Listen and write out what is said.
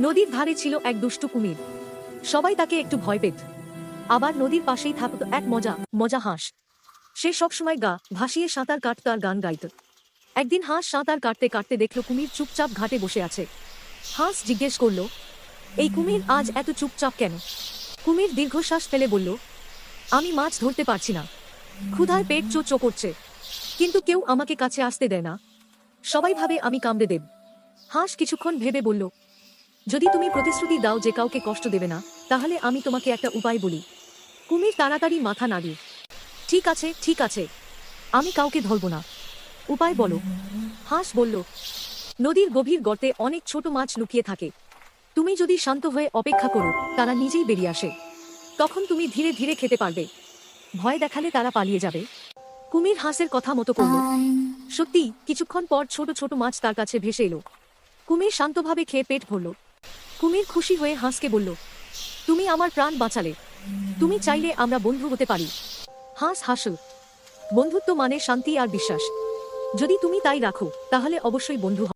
নদীর ধারে ছিল এক দুষ্টু কুমির। সবাই তাকে একটু ভয় পেত। আবার নদীর পাশেই থাকত এক মজা মজা হাঁস। সে সবসময় গা ভাসিয়ে সাঁতার কাটত আর গান গাইত। একদিন হাঁস সাঁতার কাটতে কাটতে দেখল কুমির চুপচাপ ঘাটে বসে আছে। হাঁস জিজ্ঞেস করল, এই কুমির আজ এত চুপচাপ কেন? কুমির দীর্ঘশ্বাস ফেলে বলল, আমি মাছ ধরতে পারছি না। ক্ষুধায় পেট চো চো করছে। কিন্তু কেউ আমাকে কাছে আসতে দেয় না। সবাই ভাবে আমি কামড়ে দেব। হাঁস কিছুক্ষণ ভেবে বলল যদি তুমি প্রতিশ্রুতি দাও যে কাউকে কষ্ট দেবে না, তাহলে আমি তোমাকে একটা উপায় বলি। কুমির তাড়াতাড়ি মাথা নাড়ি। ঠিক আছে ঠিক আছে। আমি কাউকে ধরব না। উপায় বলো। হাঁস বলল, নদীর গভীর গর্তে অনেক ছোট মাছ লুকিয়ে থাকে। তুমি যদি শান্ত হয়ে অপেক্ষা করো, তারা নিজেই বেরিয়ে আসে। তখন তুমি ধীরে ধীরে খেতে পারবে। ভয় দেখালে তারা পালিয়ে যাবে। কুমির হাঁসের কথা মতো করল। সত্যি, কিছুক্ষণ পর ছোট ছোট মাছ তার কাছে ভেসে এলো। কুমির শান্তভাবে খেয়ে পেট ভরল। কুমির খুশি হয়ে হাঁসকে বলল, তুমি আমার প্রাণ বাঁচালে। তুমি চাইলে আমরা বন্ধু হতে পারি। হাঁস হাসল। বন্ধুত্ব মানে শান্তি আর বিশ্বাস। যদি তুমি তাই রাখো, তাহলে অবশ্যই বন্ধু